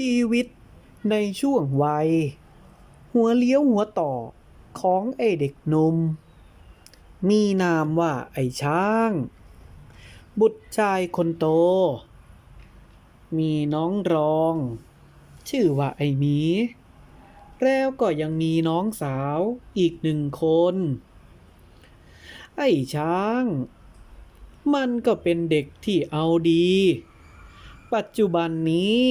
ชีวิตในช่วงวัย หัวเลี้ยวหัวต่อของไอเด็กหนุ่มมีนามว่าไอช้าง บุตรชายคนโต มีน้องรอง ชื่อว่าไอหมี แล้วก็ยังมีน้องสาวอีกหนึ่งคน ไอช้าง มันก็เป็นเด็กที่เอาดี ปัจจุบันนี้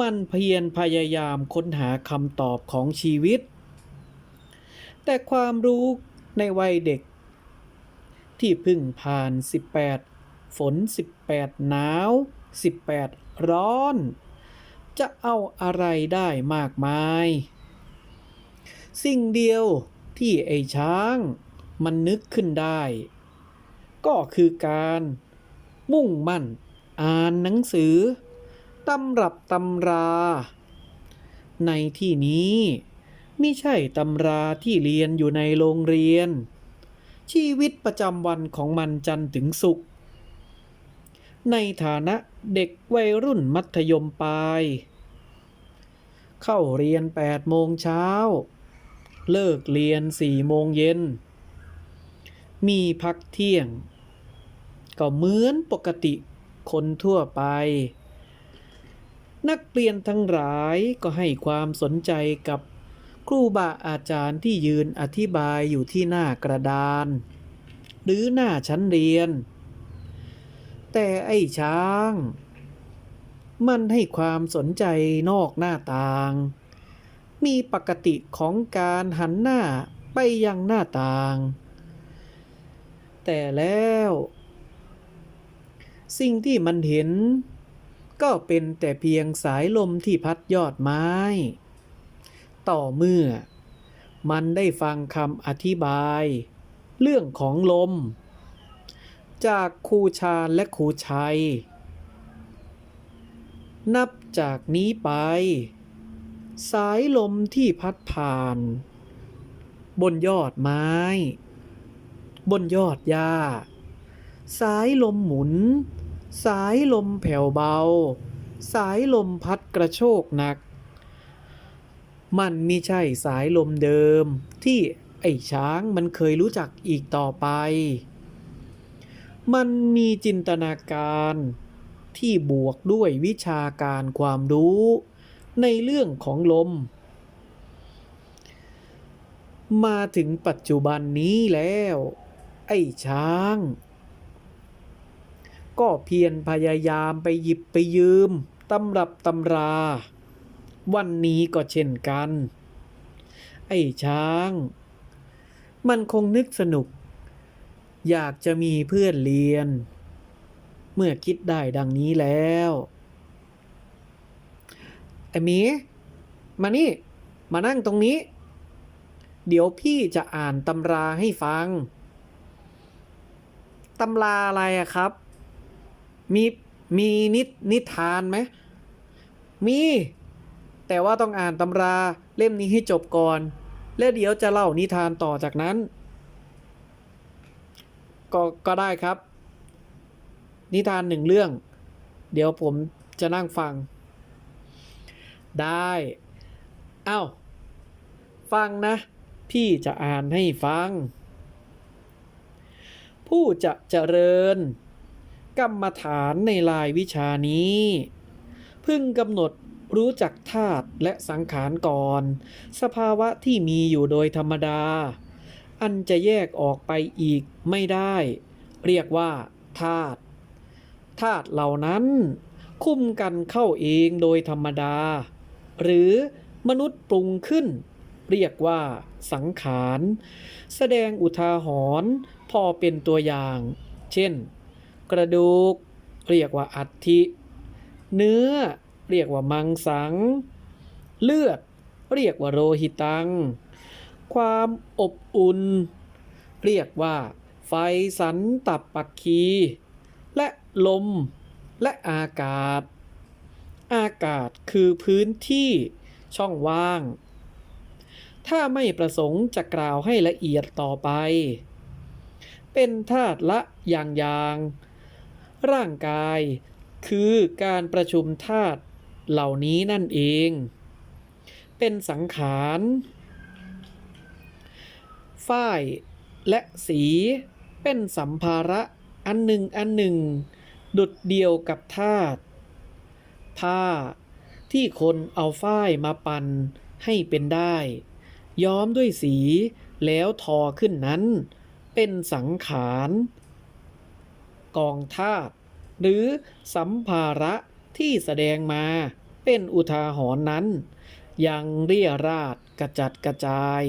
มันเพียรพยายามค้นหาคำตอบของชีวิต แต่ความรู้ในวัยเด็ก ที่พึ่งผ่าน 18 ฝน 18 หนาว 18 ร้อน จะเอาอะไรได้มากมาย สิ่งเดียวที่ไอ้ช้างมันนึกขึ้นได้ ก็คือการมุ่งมั่นอ่านหนังสือ ตำรับตำรา ในที่นี้ไม่ใช่ตำราที่เรียนอยู่ในโรงเรียน ชีวิตประจำวันของมันจันถึงศุกร์ในฐานะเด็กวัยรุ่นมัธยมปลาย เข้าเรียน8โมงเช้า เลิกเรียน4โมงเย็น มีพักเที่ยง ก็เหมือนปกติคนทั่วไป นักเรียนทั้งหลายก็ให้ความสนใจกับครูบาอาจารย์ที่ยืนอธิบายอยู่ที่หน้ากระดาน หรือหน้าชั้นเรียน แต่ไอ้ช้าง มันให้ความสนใจนอกหน้าต่าง มีปกติของการหันหน้าไปยังหน้าต่าง แต่แล้ว สิ่งที่มันเห็น ก็เป็นแต่เพียงสายลมที่พัดยอดไม้ ต่อเมื่อ มันได้ฟังคำอธิบาย เรื่องของลม จากครูชาญและครูชัย นับจากนี้ไป สายลมที่พัดผ่าน บนยอดไม้ บนยอดหญ้า สายลมหมุน สายลมแผ่วเบา สายลมพัดกระโชกหนัก มันไม่ใช่สายลมเดิม ที่ไอ้ช้างมันเคยรู้จักอีกต่อไป มันมีจินตนาการที่บวกด้วยวิชาการความรู้ในเรื่องของลม มาถึงปัจจุบันนี้แล้ว ไอ้ช้าง ก็เพียรพยายามไปหยิบไปยืมตำรับตำรา วันนี้ก็เช่นกัน ไอ้ช้าง มันคงนึกสนุก อยากจะมีเพื่อนเรียน เมื่อคิดได้ดังนี้แล้ว ไอ้หมีมานี่ มานั่งตรงนี้ เดี๋ยวพี่จะอ่านตำราให้ฟัง ตำราอะไรอะครับ มีมีนิทนิทานไหมมี แต่ว่าต้องอ่านตำราเล่มนี้ให้จบก่อน แล้วเดี๋ยวจะเล่านิทานต่อจากนั้น ก็ก็ได้ครับ นิทานหนึ่งเรื่อง เดี๋ยวผมจะนั่งฟัง ได้เอ้าฟังนะ พี่จะอ่านให้ฟัง ผู้จะเจริญ กรรมฐานในลายวิชานี้พึงกำหนดรู้จักธาตุและสังขารก่อน สภาวะที่มีอยู่โดยธรรมดา อันจะแยกออกไปอีกไม่ได้ เรียกว่าธาตุธาตุเหล่านั้น คุ้มกันเข้าเองโดยธรรมดา หรือมนุษย์ปรุงขึ้น เรียกว่าสังขาร แสดงอุทาหรณ์พอเป็นตัวอย่าง เช่น กระดูก เรียกว่าอัฐิ เนื้อ เรียกว่ามังสัง เลือด เรียกว่าโลหิตัง ความอบอุ่น เรียกว่า ไฟสันตับปักคี และลม และอากาศ อากาศคือพื้นที่ช่องว่าง ถ้าไม่ประสงค์จะกล่าวให้ละเอียดต่อไป เป็นธาตุละอย่างๆ ร่างกาย คือการประชุมธาตุเหล่านี้นั่นเอง เป็นสังขารฝ้ายและสีเป็นสัมภาระอันหนึ่งอันหนึ่ง ดุดเดียวกับธาตุผ้าที่คนเอาฝ้ายมาปั่นให้เป็นได้ ย้อมด้วยสีแล้วทอขึ้นนั้น เป็นสังขาร กองธาตุหรือสัมภาระที่แสดงมาเป็นอุทาหรณ์นั้น ยังเรียราดกระจัดกระจาย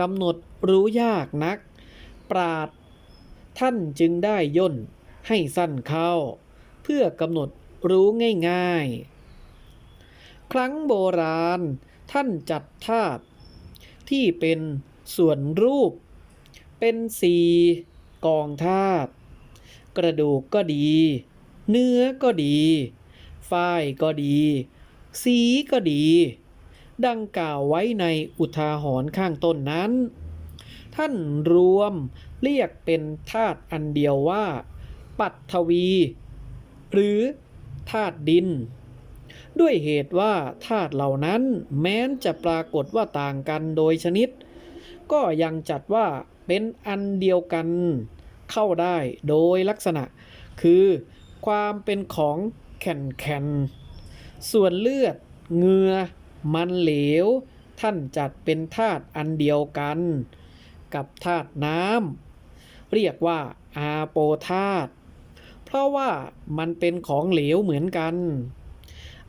กำหนดรู้ยากนัก ปราดท่านจึงได้ย่นให้สั้นเข้า เพื่อกำหนดรู้ง่ายๆ ครั้งโบราณท่านจัดธาตุที่เป็นส่วนรูป เป็นสีกองธาตุ กระดูกก็ดี เนื้อก็ดีฝ้ายก็ดี สีก็ดี ดังกล่าวไว้ในอุทาหรณ์ข้างต้นนั้น ท่านรวมเรียกเป็นธาตุอันเดียวว่า ปัทวี หรือธาตุดิน ด้วยเหตุว่าธาตุเหล่านั้นแม้นจะปรากฏว่าต่างกันโดยชนิด ก็ยังจัดว่าเป็นอันเดียวกัน เข้าได้โดยลักษณะ คือความเป็นของแข็งแข็งส่วนเลือดเงือ มันเหลว ท่านจัดเป็นธาตุอันเดียวกัน กับธาตุน้ำเรียกว่าอาโปธาตุเพราะว่ามันเป็นของเหลวเหมือนกัน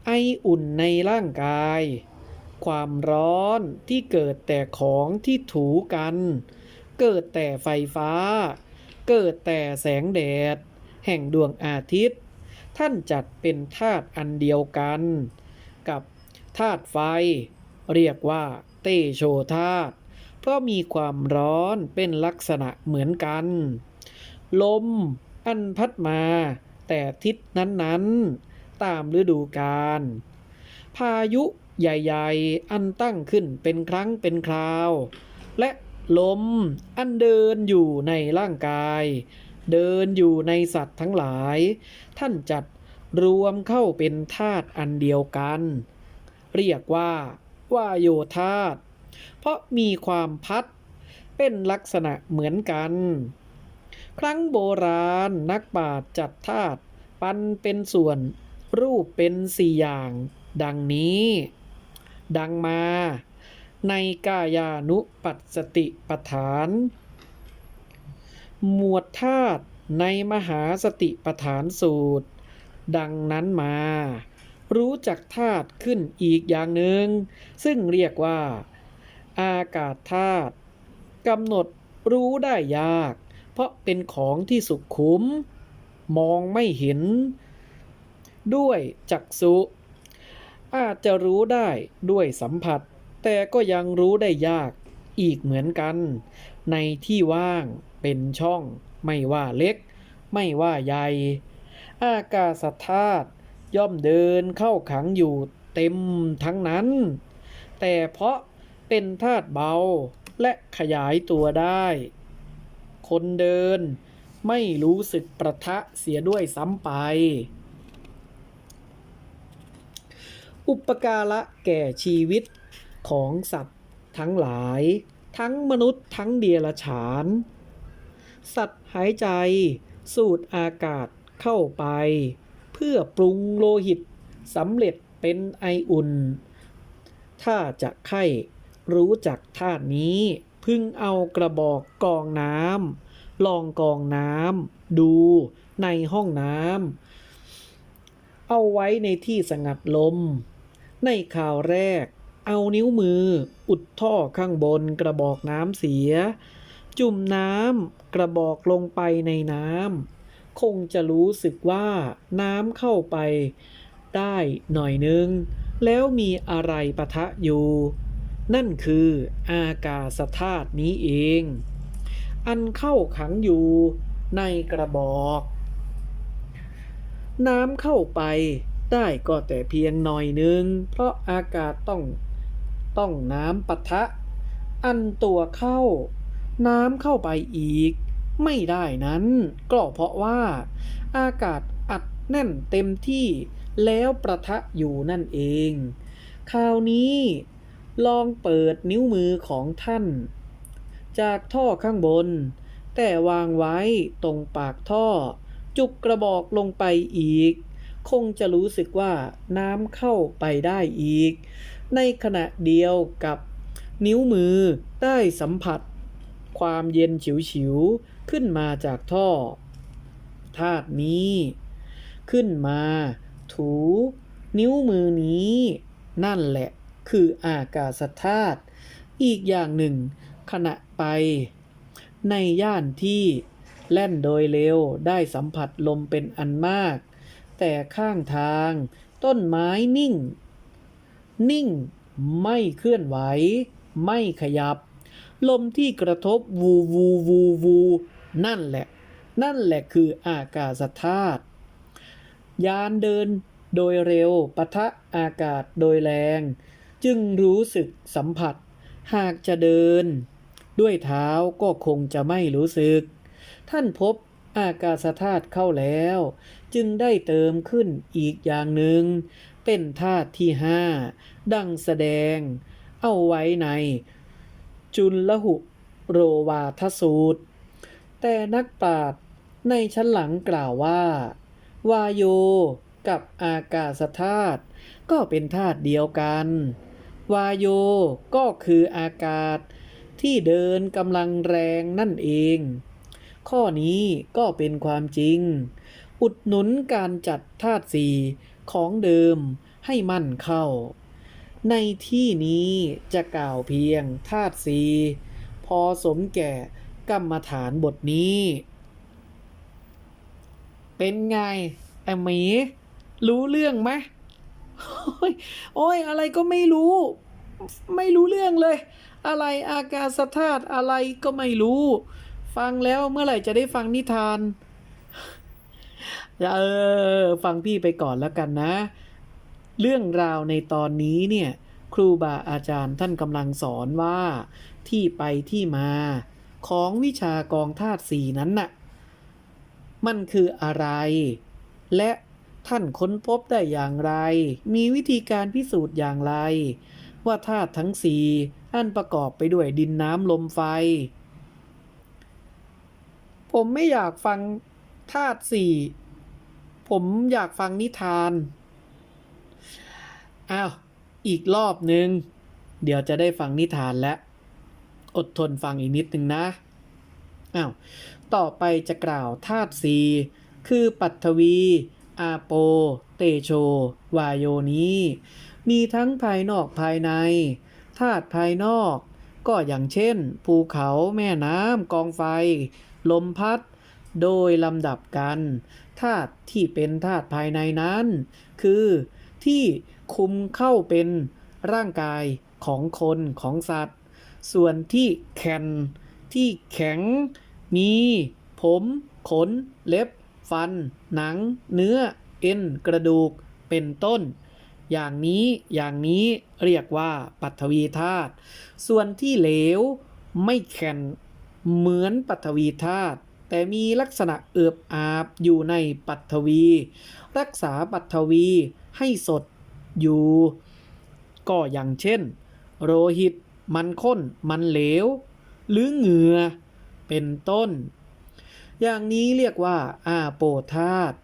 ไออุ่นในร่างกาย ความร้อนที่เกิดแต่ของที่ถูกัน เกิดแต่ไฟฟ้า เกิดแต่แสงแดด แห่งดวงอาทิตย์ ท่านจัดเป็นธาตุอันเดียวกัน กับธาตุไฟ เรียกว่าเตโชธาตุเพราะมีความร้อนเป็นลักษณะเหมือนกัน ลมอันพัดมาแต่ทิศนั้นๆ ตามฤดูกาลพายุใหญ่ ๆ อันตั้งขึ้นเป็นครั้งเป็นคราว และ ลม อันเดินอยู่ในร่างกาย เดินอยู่ในสัตว์ทั้งหลาย ท่านจัดรวมเข้าเป็นธาตุอันเดียวกัน เรียกว่าว่าโยธาตุเพราะมีความพัด เป็นลักษณะเหมือนกัน ครั้งโบราณนักปราชญ์จัดธาตุปันเป็นส่วนรูปเป็นสี่อย่าง ดังนี้ ดังมา ในกายานุปัสสติปฐาน หมวดธาตุในมหาสติปฐานสูตร ดังนั้นมา รู้จักธาตุขึ้นอีกอย่างหนึ่ง ซึ่งเรียกว่า อากาศธาตุกำหนดรู้ได้ยาก เพราะเป็นของที่สุขุม มองไม่เห็น ด้วยจักษุอาจจะรู้ได้ด้วยสัมผัส แต่ก็ยังรู้ได้ยากอีกเหมือนกัน ในที่ว่างเป็นช่อง ไม่ว่าเล็ก ไม่ว่าใหญ่ อากาศธาตุย่อมเดินเข้าขังอยู่เต็มทั้งนั้น แต่เพราะเป็นธาตุเบาและขยายตัวได้ คนเดินไม่รู้สึกประทะเสียด้วยซ้ำไป อุปการะแก่ชีวิต ของสัตว์ทั้งหลาย ทั้งมนุษย์ทั้งเดียรฉาน สัตว์หายใจ สูดอากาศเข้าไป เพื่อปรุงโลหิตสำเร็จเป็นไออุ่น ถ้าจะไข้รู้จักธานี้ พึ่งเอากระบอกกองน้ำลองกองน้ำดูในห้องน้ำเอาไว้ในที่สงัดลม ในข่าวแรก เอานิ้วมือ อุดท่อข้างบนกระบอกน้ำเสีย จุ่มน้ำกระบอกลงไปในน้ำคงจะรู้สึกว่าน้ำเข้าไป ได้หน่อยนึง แล้วมีอะไรปะทะอยู่ นั่นคืออากาศธาตุนี้เอง อันเข้าขังอยู่ในกระบอก น้ำเข้าไปได้ก็แต่เพียงหน่อยนึง เพราะอากาศต้อง ต้องน้ำปะทะ อันตัวเข้า น้ำเข้าไปอีก ไม่ได้นั้นก็เพราะว่า อากาศอัดแน่นเต็มที่แล้วประทะอยู่นั่นเอง คราวนี้ ลองเปิดนิ้วมือของท่าน จากท่อข้างบน แต่วางไว้ตรงปากท่อ จุกกระบอกลงไปอีก คงจะรู้สึกว่าน้ำเข้าไปได้อีก ในขณะเดียวกับนิ้วมือได้สัมผัส ความเย็นฉิวๆ ขึ้นมาจากท่อ ธาตุนี้ ขึ้นมา ถู นิ้วมือนี้ นั่นแหละ คืออากาศธาตุอีกอย่างหนึ่ง ขณะไป ในย่านที่แล่นโดยเร็วได้สัมผัสลมเป็นอันมาก แต่ข้างทาง ต้นไม้นิ่ง นิ่ง ไม่เคลื่อนไหว ไม่ขยับ ลมที่กระทบวูวูวูวูนั่นแหละ นั่นแหละคืออากาศธาตุยานเดินโดยเร็วปะทะอากาศโดยแรง จึงรู้สึกสัมผัส หากจะเดิน ด้วยเท้าก็คงจะไม่รู้สึก ท่านพบอากาศธาตุเข้าแล้ว จึงได้เติมขึ้นอีกอย่างหนึ่ง เป็นธาตุที่ห้าดังแสดง เอาไว้ใน จุลหุโรวาทสูตร แต่นักปราชญ์ในชั้นหลังกล่าวว่า วาโยกับอากาศธาตุก็เป็นธาตุเดียวกัน วาโยก็คืออากาศที่เดินกำลังแรงนั่นเอง ข้อนี้ก็เป็นความจริง อุดหนุนการจัดธาตุสี่ ของเดิมให้มั่นเข้า ในที่นี้จะกล่าวเพียงธาตุสีพอสมแก่กรรมฐานบทนี้ เป็นไงไอหมี รู้เรื่องไหมโอ้ยโอ้ยอะไรก็ไม่รู้ ไม่รู้เรื่องเลย อะไรอากาศธาตุอะไรก็ไม่รู้ ฟังแล้วเมื่อไหร่จะได้ฟังนิทาน เออ ฟังพี่ไปก่อนแล้วกันนะ เรื่องราวในตอนนี้เนี่ย ครูบาอาจารย์ท่านกำลังสอนว่าที่ไปที่มา ของวิชากองธาตุสี่นั้นน่ะ มันคืออะไร และท่านค้นพบได้อย่างไร มีวิธีการพิสูจน์อย่างไร ว่าธาตุทั้งสี่อันประกอบไปด้วยดินน้ำลมไฟ ผมไม่อยากฟังธาตุสี่ ผมอยากฟังนิทาน อ้าว อีกรอบหนึ่งเดี๋ยวจะได้ฟังนิทานแล้ว อดทนฟังอีกนิดนึงนะ อ้าว ต่อไปจะกล่าวธาตุสีคือปัทวี อาโป เตโช วายโยนี้ มีทั้งภายนอกภายใน ธาตุภายนอก ก็อย่างเช่น ภูเขาแม่น้ำกองไฟ ลมพัด โดยลำดับกัน ธาตุที่เป็นธาตุภายในนั้น คือที่คุมเข้าเป็นร่างกายของคนของสัตว์ ส่วนที่แข็งที่แข็งมี ผม ขน เล็บ ฟัน หนัง เนื้อ เอ็น กระดูก เป็นต้น อย่างนี้อย่างนี้เรียกว่าปัทวีธาตุส่วนที่เหลวไม่แข็งเหมือนปัทวีธาตุ แต่มีลักษณะเอือบอาบอยู่ในปัทวี รักษาปัทวีให้สดอยู่ ก็อย่างเช่น โลหิต มันข้น มันเหลว หรือเหงื่อเป็นต้น อย่างนี้เรียกว่าอาโปธาตุ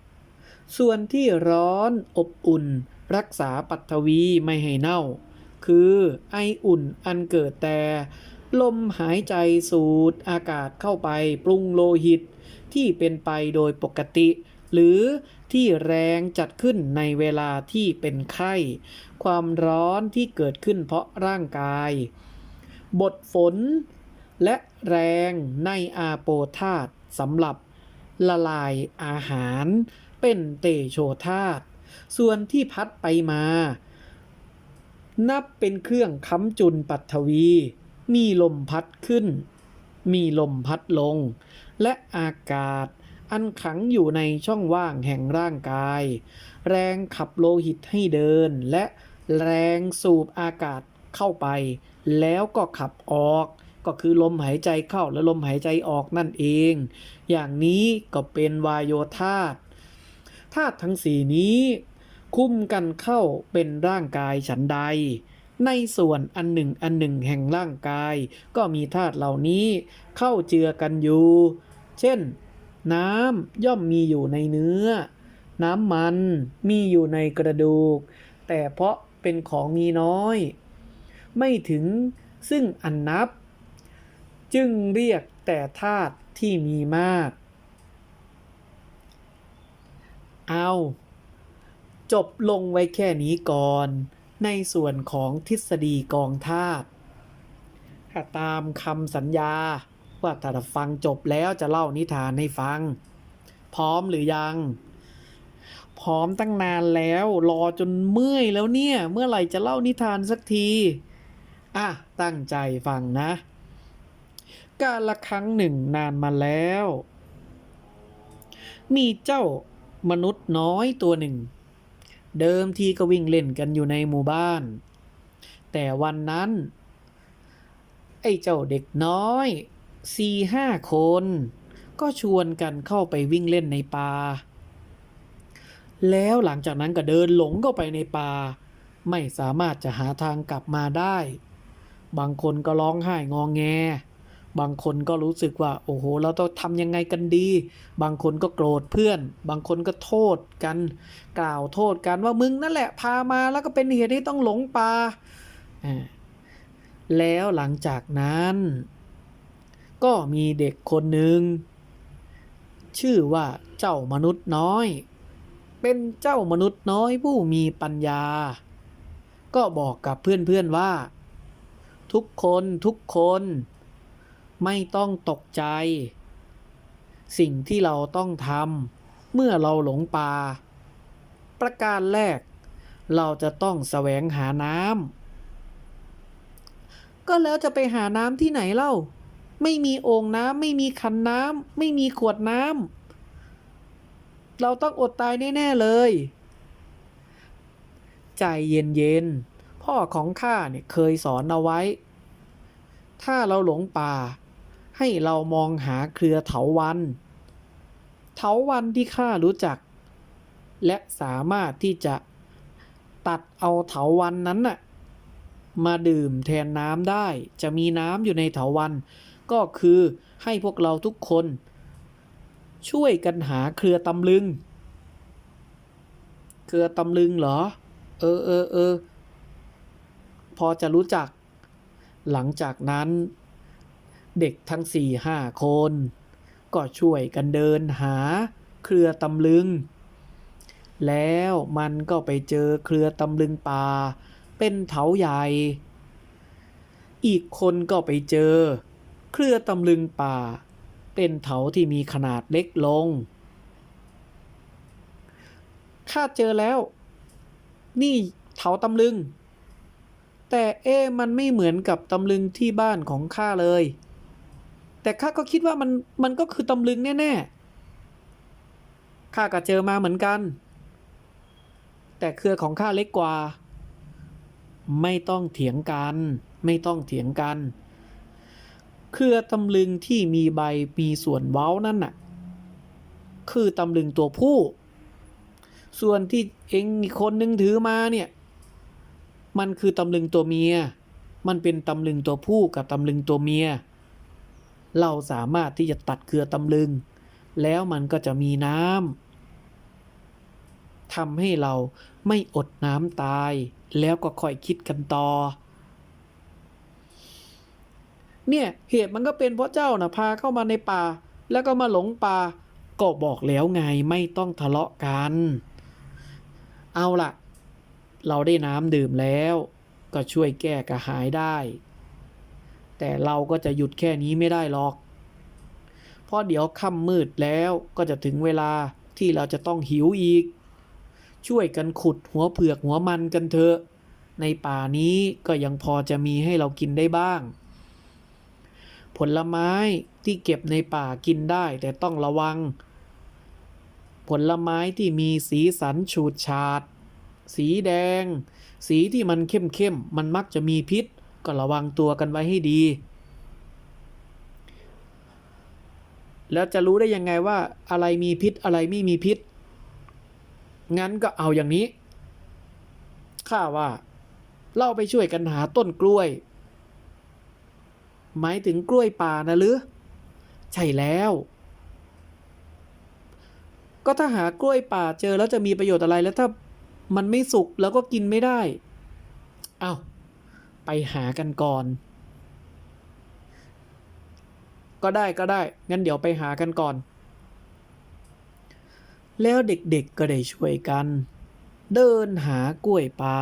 ส่วนที่ร้อนอบอุ่น รักษาปัทวีไม่ให้เน่า คือไออุ่นอันเกิดแต่ ลมหายใจสูดอากาศเข้าไปปรุงโลหิต ที่เป็นไปโดยปกติ หรือที่แรงจัดขึ้นในเวลาที่เป็นไข้ ความร้อนที่เกิดขึ้นเพราะร่างกาย บทฝน และแรงในอาโปธาตสำหรับละลายอาหารเป็นเตโชธาตส่วนที่พัดไปมา นับเป็นเครื่องค้ำจุนปัทวี มีลมพัดขึ้น มีลมพัดลง และอากาศอันขังอยู่ในช่องว่างแห่งร่างกาย แรงขับโลหิตให้เดิน และแรงสูบอากาศเข้าไป แล้วก็ขับออก ก็คือลมหายใจเข้าและลมหายใจออกนั่นเอง อย่างนี้ก็เป็นวายโยธาตุธาตุทั้งสี่นี้ คุ้มกันเข้าเป็นร่างกายฉันใด ในส่วนอันหนึ่งอันหนึ่งแห่งร่างกาย ก็มีธาตุเหล่านี้เข้าเจือกันอยู่ เช่น น้ำย่อมมีอยู่ในเนื้อ น้ำมันมีอยู่ในกระดูก แต่เพราะเป็นของมีน้อย ไม่ถึงซึ่งอันนับ จึงเรียกแต่ธาตุที่มีมาก เอา จบลงไว้แค่นี้ก่อน ในส่วนของทฤษฎีกองธาตุถ้าตามคำสัญญา ว่าถ้าฟังจบแล้วจะเล่านิทานให้ฟัง พร้อมหรือยัง พร้อมตั้งนานแล้ว รอจนเมื่อยแล้วเนี่ย เมื่อไหร่จะเล่านิทานสักที อะ ตั้งใจฟังนะ กาละครั้งหนึ่งนานมาแล้ว มีเจ้ามนุษย์น้อยตัวหนึ่ง เดิมทีก็วิ่งเล่นกันอยู่ในหมู่บ้าน แต่วันนั้น ไอ้เจ้าเด็กน้อยสี่ห้าคน ก็ชวนกันเข้าไปวิ่งเล่นในป่า แล้วหลังจากนั้นก็เดินหลงเข้าไปในป่า ไม่สามารถจะหาทางกลับมาได้ บางคนก็ร้องไห้งองแง บางคนก็รู้สึกว่า โอ้โห เราต้องทำยังไงกันดี บางคนก็โกรธเพื่อน บางคนก็โทษกัน กล่าวโทษกันว่ามึงนั่นแหละพามาแล้วก็เป็นเหตุให้ต้องหลงป่าอ่าแล้วหลังจากนั้น ก็มีเด็กคนหนึ่ง ชื่อว่าเจ้ามนุษย์น้อย เป็นเจ้ามนุษย์น้อยผู้มีปัญญา ก็บอกกับเพื่อนๆว่า ทุกคนทุกคน ไม่ต้องตกใจ สิ่งที่เราต้องทำเมื่อเราหลงป่า ประการแรก เราจะต้องแสวงหาน้ำก็แล้วจะไปหาน้ำที่ไหนเล่า ไม่มีโอ่งน้ำไม่มีขันน้ำไม่มีขวดน้ำเราต้องอดตายแน่ ๆ เลย ใจเย็น ๆ พ่อของข้าเนี่ยเคยสอนเอาไว้ ถ้าเราหลงป่า ให้เรามองหาเครือเถาวัน เถาวันที่ข้ารู้จัก และสามารถที่จะตัดเอาเถาวันนั้นน่ะมาดื่มแทนน้ำได้ จะมีน้ำอยู่ในเถาวัน ก็คือให้พวกเราทุกคน ช่วยกันหาเครือตำลึง เครือตำลึงเหรอ เออเออเออพอจะรู้จัก หลังจากนั้น เด็กทั้งสี่ห้าคน ก็ช่วยกันเดินหาเครือตำลึง แล้วมันก็ไปเจอเครือตำลึงป่า เป็นเถาใหญ่ อีกคนก็ไปเจอ เครือตำลึงป่า เป็นเถาที่มีขนาดเล็กลง ข้าเจอแล้ว นี่เถาตำลึง แต่เอ๊มันไม่เหมือนกับตำลึงที่บ้านของข้าเลย แต่ข้าก็คิดว่ามันมันก็คือตำลึงแน่ๆ ข้าก็เจอมาเหมือนกัน แต่เครือของข้าเล็กกว่า ไม่ต้องเถียงกัน ไม่ต้องเถียงกัน เครือตำลึงที่มีใบมีส่วนเว้านั่นน่ะ คือตำลึงตัวผู้ ส่วนที่เองอีกคนนึงถือมาเนี่ย มันคือตำลึงตัวเมีย มันเป็นตำลึงตัวผู้กับตำลึงตัวเมีย เราสามารถที่จะตัดเครือตำลึง แล้วมันก็จะมีน้ำทำให้เราไม่อดน้ำตาย แล้วก็ค่อยคิดกันต่อ เนี่ยเหตุมันก็เป็นเพราะเจ้านะพาเข้ามาในป่า แล้วก็มาหลงป่าก็บอกแล้วไงไม่ต้องทะเลาะกัน เอาล่ะ เราได้น้ำดื่มแล้ว ก็ช่วยแก้กระหายได้ แต่เราก็จะหยุดแค่นี้ไม่ได้หรอก เพราะเดี๋ยวค่ำมืดแล้วก็จะถึงเวลาที่เราจะต้องหิวอีก ช่วยกันขุดหัวเผือกหัวมันกันเถอะ ในป่านี้ก็ยังพอจะมีให้เรากินได้บ้าง ผลไม้ที่เก็บในป่ากินได้แต่ต้องระวัง ผลไม้ที่มีสีสันฉูดฉาด สีแดง สีที่มันเข้มเข้มๆมันมักจะมีพิษ ก็ระวังตัวกันไว้ให้ดี แล้วจะรู้ได้ยังไงว่าอะไรมีพิษอะไรไม่มีพิษ งั้นก็เอาอย่างนี้ ข้าว่าเราไปช่วยกันหาต้นกล้วย หมายถึงกล้วยป่านะหรือ ใช่แล้ว ก็ถ้าหากล้วยป่าเจอแล้วจะมีประโยชน์อะไรแล้วถ้ามันไม่สุกแล้วก็กินไม่ได้ เอา ไปหากันก่อน ก็ได้ก็ได้ งั้นเดี๋ยวไปหากันก่อน แล้วเด็กๆก็ได้ช่วยกัน เดินหากล้วยป่า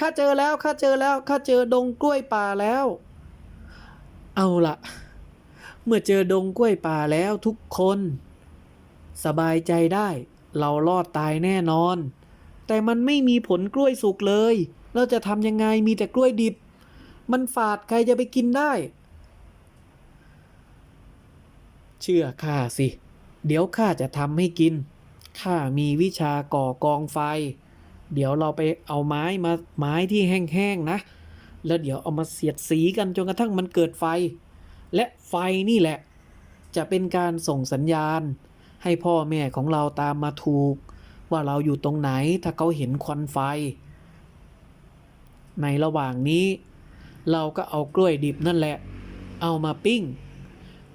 ข้าเจอแล้วข้าเจอแล้วข้าเจอดงกล้วยป่าแล้ว เอาละเมื่อเจอดงกล้วยป่าแล้วทุกคน สบายใจได้ เรารอดตายแน่นอน แต่มันไม่มีผลกล้วยสุกเลย เราจะทำยังไงมีแต่กล้วยดิบ มันฝาดใครจะไปกินได้ เชื่อข้าสิ เดี๋ยวข้าจะทำให้กิน ข้ามีวิชาก่อกองไฟ เดี๋ยวเราไปเอาไม้มาไม้ที่แห้งๆนะ แล้วเดี๋ยวเอามาเสียดสีกันจนกระทั่งมันเกิดไฟ และไฟนี่แหละ จะเป็นการส่งสัญญาณ ให้พ่อแม่ของเราตามมาถูก ว่าเราอยู่ตรงไหนถ้าเขาเห็นควันไฟ ในระหว่างนี้ เราก็เอากล้วยดิบนั่นแหละ เอามาปิ้ง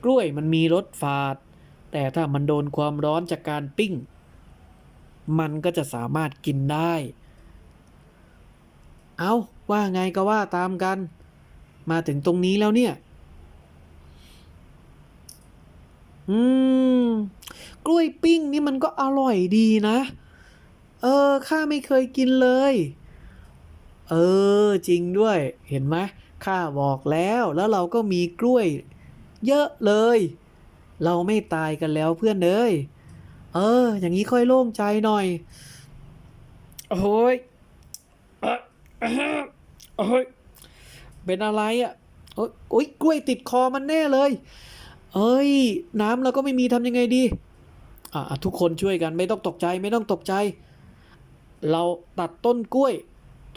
กล้วยมันมีรสฝาด แต่ถ้ามันโดนความร้อนจากการปิ้ง มันก็จะสามารถกินได้ เอาว่าไงก็ว่าตามกัน มาถึงตรงนี้แล้วเนี่ย อืม กล้วยปิ้งนี่มันก็อร่อยดีนะ เออ ข้าไม่เคยกินเลย เออจริงด้วยเห็นไหมข้าบอกแล้วแล้วเราก็มีกล้วย เยอะเลย เราไม่ตายกันแล้วเพื่อนเอ้ยเออ อย่างนี้ค่อยโล่งใจหน่อยโอ้ยโอ้ยเป็นอะไรอะโอ้ยโอ้ยกล้วยติดคอมันแน่เลย เอ้ย น้ำเราก็ไม่มีทำยังไงดีอะทุกคนช่วยกันไม่ต้องตกใจไม่ต้องตกใจ เราตัดต้นกล้วย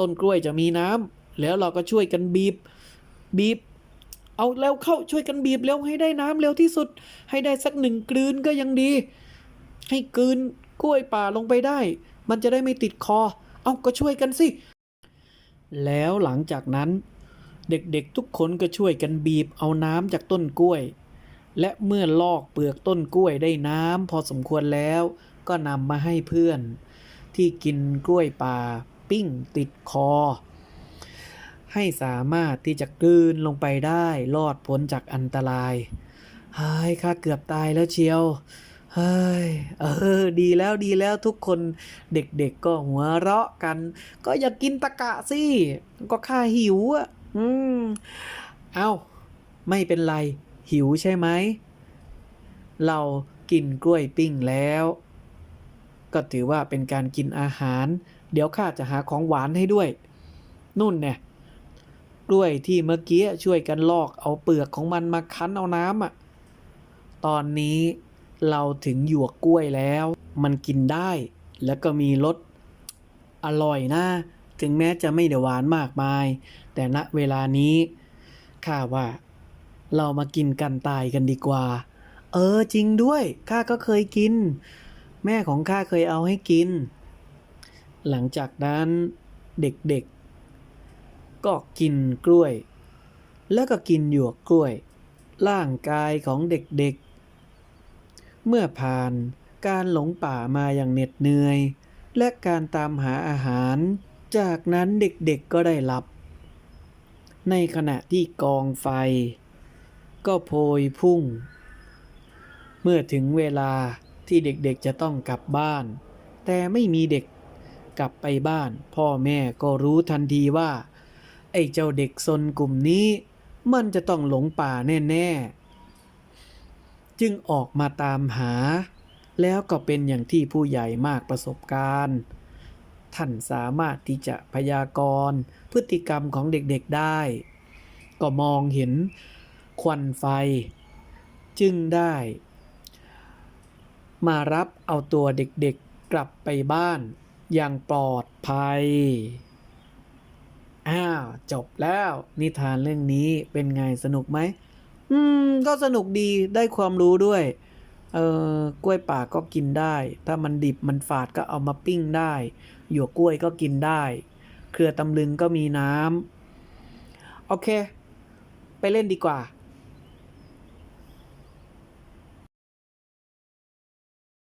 ต้นกล้วยจะมีน้ำแล้วเราก็ช่วยกันบีบบีบ เอาแล้วเข้าช่วยกันบีบเร็วให้ได้น้ำเร็วที่สุด ให้ได้สักหนึ่งกลืนก็ยังดี ให้กลืนกล้วยป่าลงไปได้ มันจะได้ไม่ติดคอ เอาก็ช่วยกันสิ แล้วหลังจากนั้น เด็กๆทุกคนก็ช่วยกันบีบเอาน้ำจากต้นกล้วย และเมื่อลอกเปลือกต้นกล้วยได้น้ำพอสมควรแล้ว ก็นำมาให้เพื่อน ที่กินกล้วยป่า ปิ้งติดคอ ให้สามารถที่จะกลืนลงไปได้รอดพ้นจากอันตรายเฮ้ยข้าเกือบตายแล้วเชียวเฮ้ยเออดีแล้วดีแล้วทุกคนเด็กๆก็หัวเราะกัน ก็อย่ากกินตะกะสิก็ข้าหิวอะอืมเอาไม่เป็นไร หิวใช่ไหม เรากินกล้วยปิ้งแล้ว ก็ถือว่าเป็นการกินอาหาร เดี๋ยวข้าจะหาของหวานให้ด้วย นุ่นเนี่ยกล้วยที่เมื่อกี้ช่วยกันลอกเอาเปลือกของมันมาคั้นเอาน้ำอะ ตอนนี้เราถึงหยวกกล้วยแล้ว มันกินได้ แล้วก็มีรสอร่อยนะถึงแม้จะไม่ได้หวานมากมาย แต่ณเวลานี้ข้าว่า เรามากินกันตายกันดีกว่า เออจริงด้วยข้าก็เคยกิน แม่ของข้าเคยเอาให้กิน หลังจากนั้นเด็กๆ ก็กินกล้วย แล้วก็กินหยวกกล้วย ร่างกายของเด็กๆ เมื่อผ่านการหลงป่ามาอย่างเหน็ดเหนื่อย และการตามหาอาหาร จากนั้นเด็กๆก็ได้หลับ ในขณะที่กองไฟ ก็โพยพุ่ง เมื่อถึงเวลาที่เด็กๆจะต้องกลับบ้าน แต่ไม่มีเด็ก กลับไปบ้าน พ่อแม่ก็รู้ทันทีว่า ไอ้เจ้าเด็กซนกลุ่มนี้ มันจะต้องหลงป่าแน่ๆ จึงออกมาตามหา แล้วก็เป็นอย่างที่ผู้ใหญ่มากประสบการณ์ ท่านสามารถที่จะพยากรณ์พฤติกรรมของเด็กๆได้ ก็มองเห็นควันไฟ จึงได้มารับเอาตัวเด็กๆกลับไปบ้าน อย่างปลอดภัย อ้าว จบแล้ว นิทานเรื่องนี้เป็นไงสนุกไหม อืม ก็สนุกดีได้ความรู้ด้วย เออกล้วยป่าก็กินได้ ถ้ามันดิบมันฝาดก็เอามาปิ้งได้ หยวกกล้วยก็กินได้ เครือตำลึงก็มีน้ำโอเค ไปเล่นดีกว่า